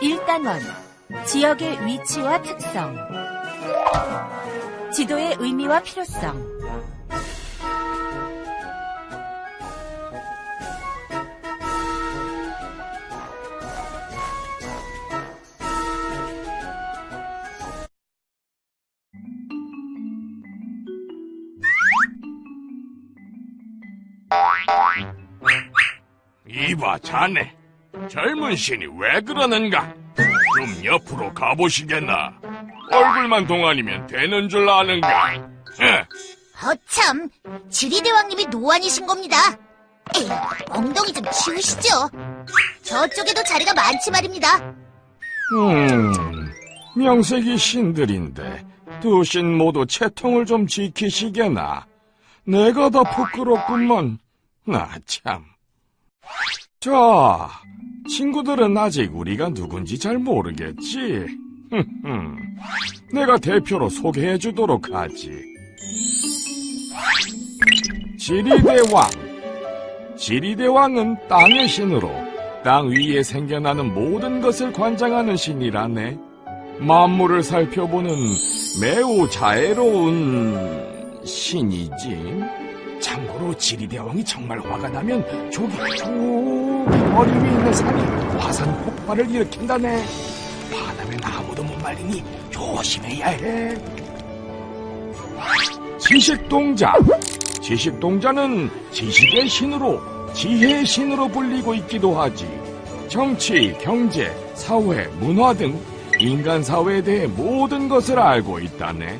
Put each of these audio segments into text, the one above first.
일단원 지역의 위치와 특성 지도의 의미와 필요성 이봐, 자네. 젊은 신이 왜 그러는가? 좀 옆으로 가보시겠나? 얼굴만 동안이면 되는 줄 아는가? 에, 어참, 지리대왕님이 노안이신 겁니다. 에이, 엉덩이 좀 치우시죠. 저쪽에도 자리가 많지 말입니다. 음, 명색이 신들인데 두 신 모두 채통을 좀 지키시게나. 내가 더 부끄럽구먼. 나 참. 자, 친구들은 아직 우리가 누군지 잘 모르겠지. 내가 대표로 소개해 주도록 하지. 지리대왕. 지리대왕은 땅의 신으로 땅 위에 생겨나는 모든 것을 관장하는 신이라네. 만물을 살펴보는 매우 자애로운 신이지. 참고로 지리대왕이 정말 화가 나면 저기 저기 머리 위에 있는 산이 화산 폭발을 일으킨다네. 바다면 아무도 못 말리니 조심해야 해. 지식동자. 지식동자는 지식의 신으로 지혜의 신으로 불리고 있기도 하지. 정치, 경제, 사회, 문화 등 인간 사회에 대해 모든 것을 알고 있다네.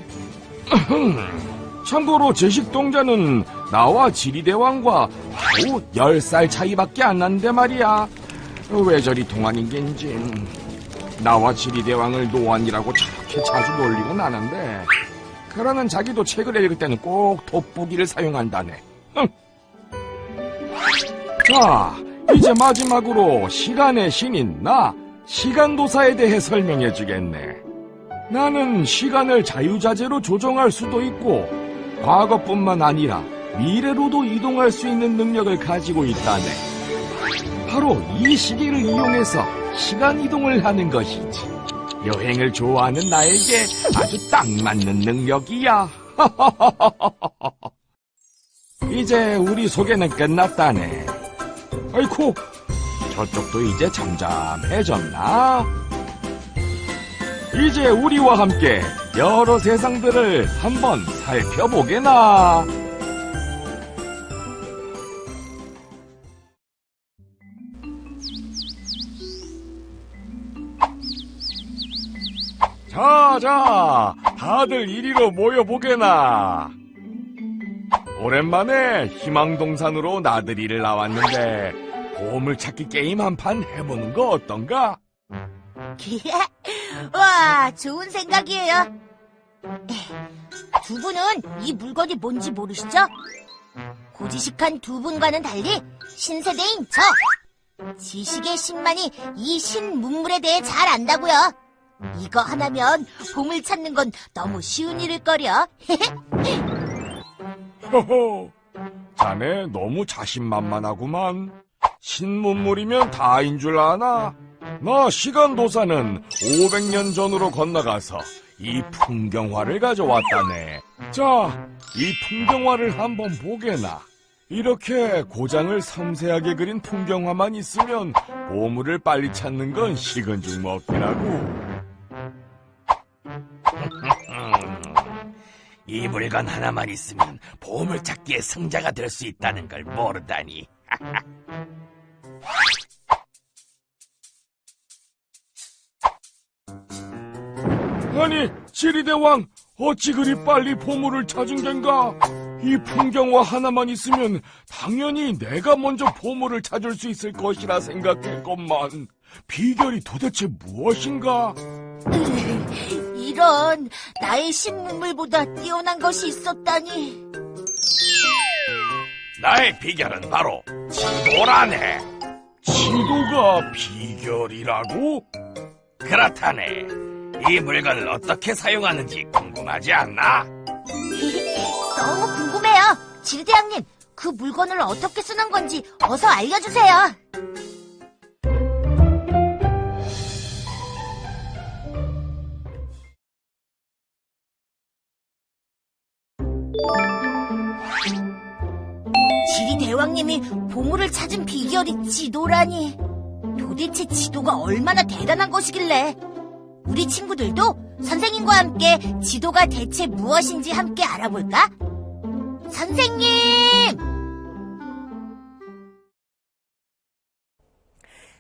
참고로 지식동자는 나와 지리대왕과 겨우 10살 차이밖에 안 나는데 말이야. 왜 저리 동안인 겐지. 나와 지리대왕을 노안이라고 저렇게 자주 놀리곤 하는데 그러는 자기도 책을 읽을 때는 꼭 돋보기를 사용한다네. 흥. 자, 이제 마지막으로 시간의 신인 나 시간도사에 대해 설명해 주겠네. 나는 시간을 자유자재로 조정할 수도 있고 과거뿐만 아니라 미래로도 이동할 수 있는 능력을 가지고 있다네. 바로 이 시기를 이용해서 시간 이동을 하는 것이지. 여행을 좋아하는 나에게 아주 딱 맞는 능력이야. 이제 우리 소개는 끝났다네. 아이쿠, 저쪽도 이제 잠잠해졌나? 이제 우리와 함께 여러 세상들을 한번 살펴보게나. 자, 자, 다들 이리로 모여보게나. 오랜만에 희망동산으로 나들이를 나왔는데 보물찾기 게임 한 판 해보는 거 어떤가? 와, 좋은 생각이에요. 두 분은 이 물건이 뭔지 모르시죠? 고지식한 두 분과는 달리 신세대인 저 지식의 신만이 이 신문물에 대해 잘 안다고요. 이거 하나면 보물 찾는 건 너무 쉬운 일일거려. 허허, 자네 너무 자신만만하구만. 신문물이면 다인 줄 아나? 나 시간도사는 500년 전으로 건너가서 이 풍경화를 가져왔다네. 자, 이 풍경화를 한번 보게나. 이렇게 고장을 섬세하게 그린 풍경화만 있으면 보물을 빨리 찾는 건 식은 죽 먹기라고. 이 물건 하나만 있으면 보물 찾기의 승자가 될 수 있다는 걸 모르다니. 아니, 지리대왕, 어찌 그리 빨리 보물을 찾은 겐가? 이 풍경화 하나만 있으면 당연히 내가 먼저 보물을 찾을 수 있을 것이라 생각했건만 비결이 도대체 무엇인가? 이런 나의 신문물보다 뛰어난 것이 있었다니. 나의 비결은 바로 지도라네. 지도가 비결이라고? 그렇다네. 이 물건을 어떻게 사용하는지 궁금하지 않나? 너무 궁금해요. 지리대왕님, 그 물건을 어떻게 쓰는 건지 어서 알려주세요. 찾은 비결이 지도라니. 도대체 지도가 얼마나 대단한 것이길래. 우리 친구들도 선생님과 함께 지도가 대체 무엇인지 함께 알아볼까? 선생님!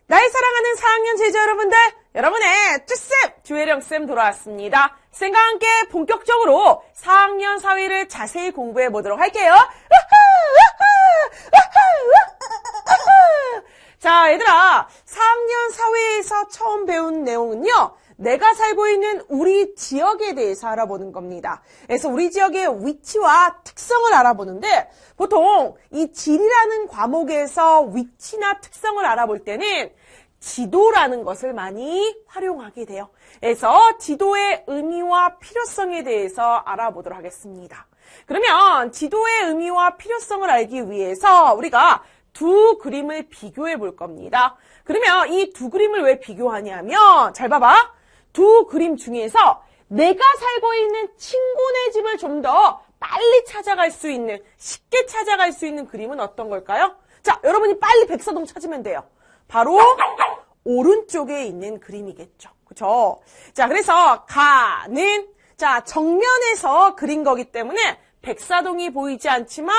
나의 사랑하는 4학년 제자 여러분들, 여러분의 쭈쌤, 주혜령쌤 돌아왔습니다. 쌤과 함께 본격적으로 4학년 사회를 자세히 공부해 보도록 할게요. 자, 얘들아, 4학년 사회에서 처음 배운 내용은요, 내가 살고 있는 우리 지역에 대해서 알아보는 겁니다. 그래서 우리 지역의 위치와 특성을 알아보는데, 보통 이 지리라는 과목에서 위치나 특성을 알아볼 때는 지도라는 것을 많이 활용하게 돼요. 그래서 지도의 의미와 필요성에 대해서 알아보도록 하겠습니다. 그러면 지도의 의미와 필요성을 알기 위해서 우리가 두 그림을 비교해 볼 겁니다. 그러면 이 두 그림을 왜 비교하냐면, 잘 봐봐. 두 그림 중에서 내가 살고 있는 친구네 집을 좀 더 빨리 찾아갈 수 있는, 쉽게 찾아갈 수 있는 그림은 어떤 걸까요? 자, 여러분이 빨리 백사동 찾으면 돼요. 바로 오른쪽에 있는 그림이겠죠. 그죠? 자, 그래서 가는 자, 정면에서 그린 거기 때문에 백사동이 보이지 않지만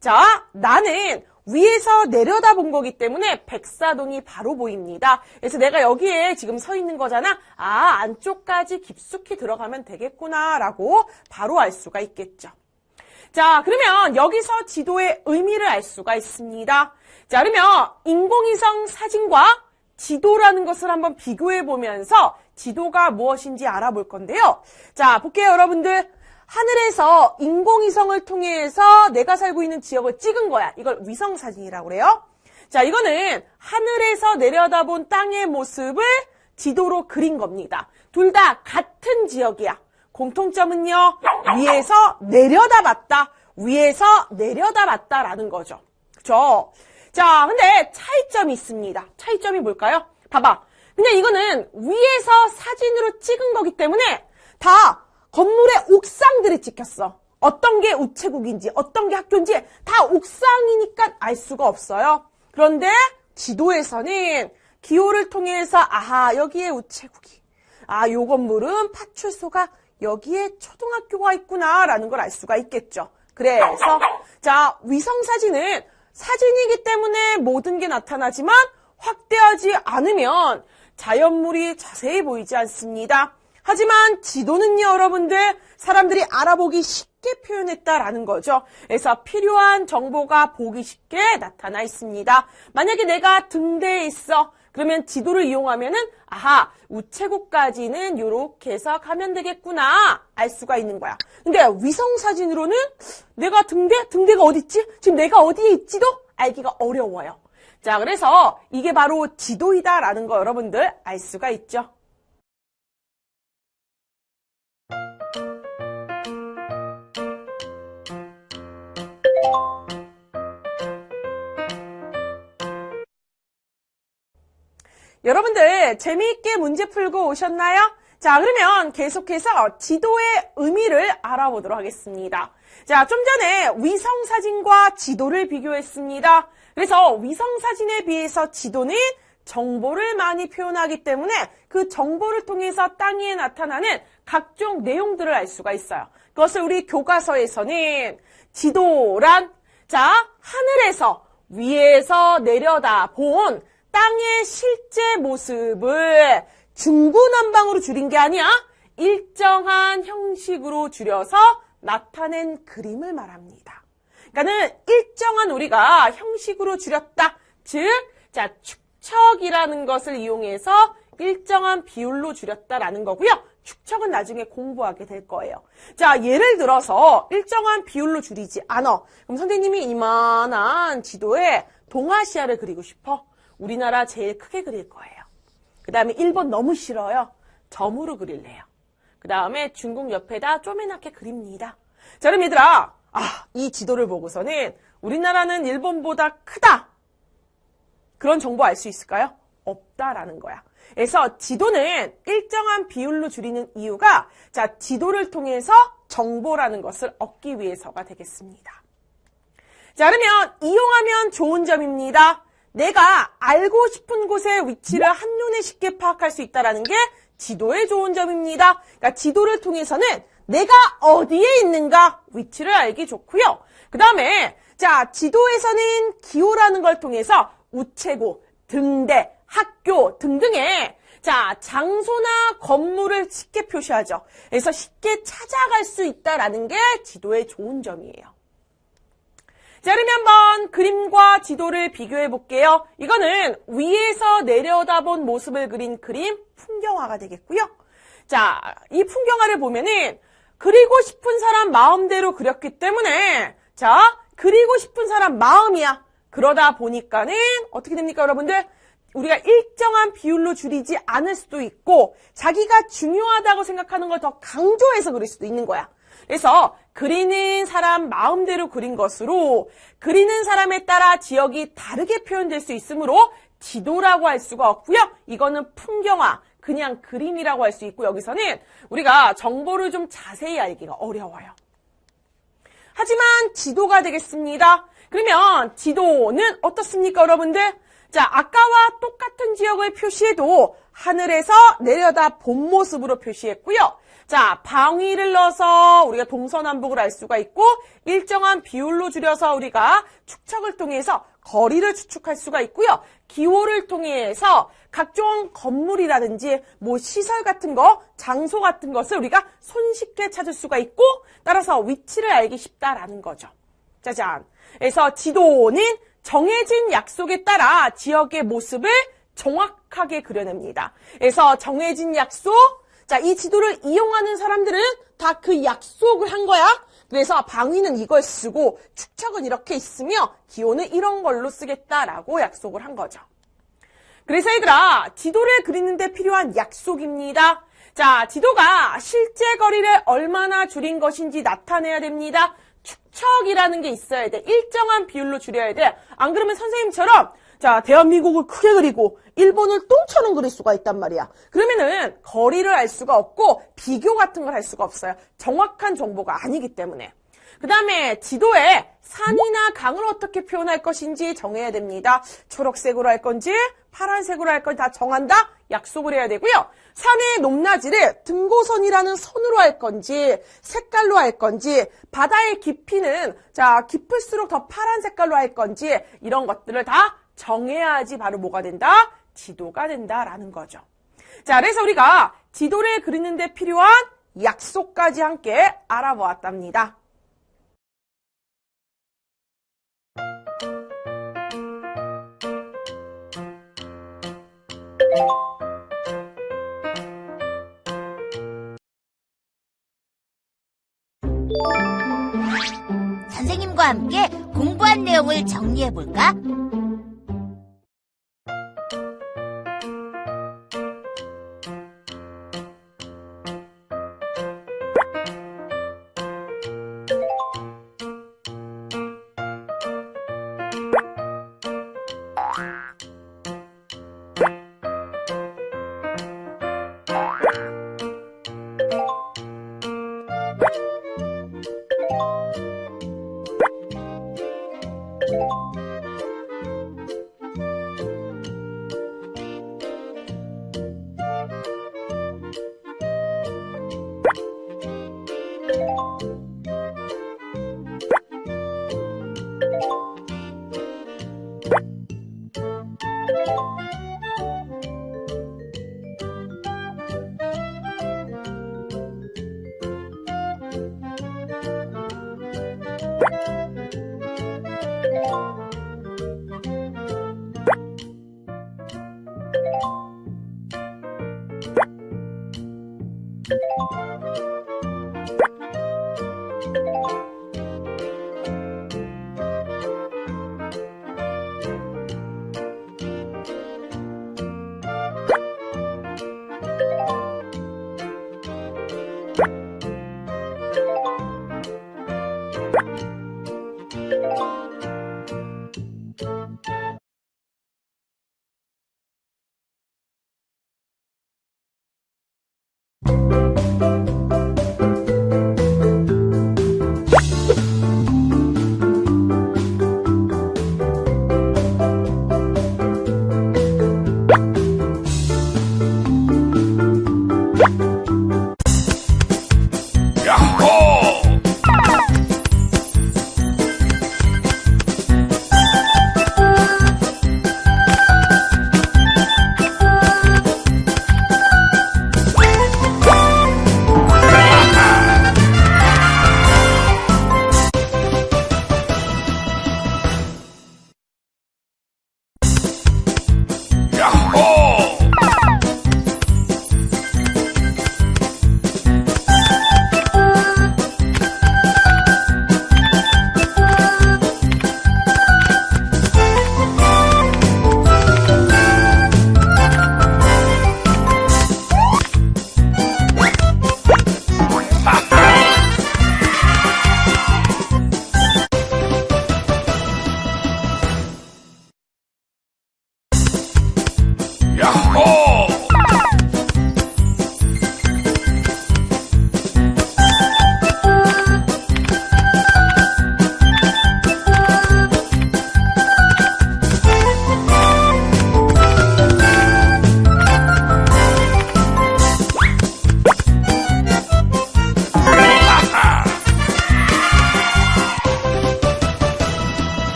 자, 나는 위에서 내려다 본 거기 때문에 백사동이 바로 보입니다. 그래서 내가 여기에 지금 서 있는 거잖아. 아, 안쪽까지 깊숙이 들어가면 되겠구나라고 바로 알 수가 있겠죠. 자, 그러면 여기서 지도의 의미를 알 수가 있습니다. 자, 그러면 인공위성 사진과 지도라는 것을 한번 비교해 보면서 지도가 무엇인지 알아볼 건데요. 자, 볼게요, 여러분들. 하늘에서 인공위성을 통해서 내가 살고 있는 지역을 찍은 거야. 이걸 위성사진이라고 그래요. 자, 이거는 하늘에서 내려다본 땅의 모습을 지도로 그린 겁니다. 둘 다 같은 지역이야. 공통점은요, 위에서 내려다봤다. 위에서 내려다봤다라는 거죠. 그죠? 자, 근데 차이점이 있습니다. 차이점이 뭘까요? 봐봐. 그냥 이거는 위에서 사진으로 찍은 거기 때문에 다 건물의 옥상들이 찍혔어. 어떤 게 우체국인지, 어떤 게 학교인지 다 옥상이니까 알 수가 없어요. 그런데 지도에서는 기호를 통해서 아하, 여기에 우체국이. 아, 요 건물은 파출소가 여기에 초등학교가 있구나라는 걸 알 수가 있겠죠. 그래서 자, 위성 사진은 사진이기 때문에 모든 게 나타나지만 확대하지 않으면 자연물이 자세히 보이지 않습니다. 하지만 지도는요, 여러분들, 사람들이 알아보기 쉽게 표현했다라는 거죠. 그래서 필요한 정보가 보기 쉽게 나타나 있습니다. 만약에 내가 등대에 있어. 그러면 지도를 이용하면은, 아하, 우체국까지는 요렇게 해서 가면 되겠구나. 알 수가 있는 거야. 근데 위성사진으로는 내가 등대? 등대가 어딨지? 지금 내가 어디에 있지도 알기가 어려워요. 자, 그래서 이게 바로 지도이다라는 거 여러분들 알 수가 있죠. 여러분들 재미있게 문제 풀고 오셨나요? 자, 그러면 계속해서 지도의 의미를 알아보도록 하겠습니다. 자, 좀 전에 위성 사진과 지도를 비교했습니다. 그래서 위성 사진에 비해서 지도는 정보를 많이 표현하기 때문에 그 정보를 통해서 땅 위에 나타나는 각종 내용들을 알 수가 있어요. 그것을 우리 교과서에서는 지도란 자, 하늘에서 위에서 내려다 본 땅의 실제 모습을 중구난방으로 줄인 게 아니야. 일정한 형식으로 줄여서 나타낸 그림을 말합니다. 그러니까는 일정한 우리가 형식으로 줄였다. 즉, 자, 축척이라는 것을 이용해서 일정한 비율로 줄였다라는 거고요. 축척은 나중에 공부하게 될 거예요. 자, 예를 들어서 일정한 비율로 줄이지 않아. 그럼 선생님이 이만한 지도에 동아시아를 그리고 싶어. 우리나라 제일 크게 그릴 거예요. 그 다음에 일본 너무 싫어요. 점으로 그릴래요. 그 다음에 중국 옆에다 쪼매나게 그립니다. 자, 그럼 얘들아, 아, 이 지도를 보고서는 우리나라는 일본보다 크다. 그런 정보 알 수 있을까요? 없다라는 거야. 그래서 지도는 일정한 비율로 줄이는 이유가 자, 지도를 통해서 정보라는 것을 얻기 위해서가 되겠습니다. 자, 그러면 이용하면 좋은 점입니다. 내가 알고 싶은 곳의 위치를 한눈에 쉽게 파악할 수 있다는 게 지도의 좋은 점입니다. 그러니까 지도를 통해서는 내가 어디에 있는가 위치를 알기 좋고요. 그 다음에 자 지도에서는 기호라는 걸 통해서 우체국, 등대, 학교 등등의 자 장소나 건물을 쉽게 표시하죠. 그래서 쉽게 찾아갈 수 있다라는 게 지도의 좋은 점이에요. 자, 그러면 한번 그림과 지도를 비교해 볼게요. 이거는 위에서 내려다본 모습을 그린 그림 풍경화가 되겠고요. 자, 이 풍경화를 보면은 그리고 싶은 사람 마음대로 그렸기 때문에 자, 그리고 싶은 사람 마음이야. 그러다 보니까는 어떻게 됩니까, 여러분들? 우리가 일정한 비율로 줄이지 않을 수도 있고 자기가 중요하다고 생각하는 걸 더 강조해서 그릴 수도 있는 거야. 그래서 그리는 사람 마음대로 그린 것으로 그리는 사람에 따라 지역이 다르게 표현될 수 있으므로 지도라고 할 수가 없고요. 이거는 풍경화, 그냥 그림이라고 할 수 있고 여기서는 우리가 정보를 좀 자세히 알기가 어려워요. 하지만 지도가 되겠습니다. 그러면 지도는 어떻습니까, 여러분들? 자, 아까와 똑같은 지역을 표시해도 하늘에서 내려다 본 모습으로 표시했고요. 자, 방위를 넣어서 우리가 동서남북을 알 수가 있고 일정한 비율로 줄여서 우리가 축척을 통해서 거리를 추측할 수가 있고요. 기호를 통해서 각종 건물이라든지 뭐 시설 같은 거, 장소 같은 것을 우리가 손쉽게 찾을 수가 있고 따라서 위치를 알기 쉽다라는 거죠. 짜잔. 그래서 지도는 정해진 약속에 따라 지역의 모습을 정확하게 그려냅니다. 그래서 정해진 약속, 자, 이 지도를 이용하는 사람들은 다 그 약속을 한 거야. 그래서 방위는 이걸 쓰고 축척은 이렇게 있으며 기호는 이런 걸로 쓰겠다라고 약속을 한 거죠. 그래서 얘들아, 지도를 그리는데 필요한 약속입니다. 자, 지도가 실제 거리를 얼마나 줄인 것인지 나타내야 됩니다. 축척이라는 게 있어야 돼. 일정한 비율로 줄여야 돼. 안 그러면 선생님처럼 자, 대한민국을 크게 그리고 일본을 똥처럼 그릴 수가 있단 말이야. 그러면은 거리를 알 수가 없고 비교 같은 걸 할 수가 없어요. 정확한 정보가 아니기 때문에. 그 다음에 지도에 산이나 강을 어떻게 표현할 것인지 정해야 됩니다. 초록색으로 할 건지 파란색으로 할 건지 다 정한다? 약속을 해야 되고요. 산의 높낮이를 등고선이라는 선으로 할 건지 색깔로 할 건지 바다의 깊이는 자 깊을수록 더 파란 색깔로 할 건지 이런 것들을 다 정해야지 바로 뭐가 된다? 지도가 된다라는 거죠. 자, 그래서 우리가 지도를 그리는데 필요한 약속까지 함께 알아보았답니다. 선생님과 함께 공부한 내용을 정리해 볼까?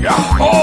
Yeah. Oh.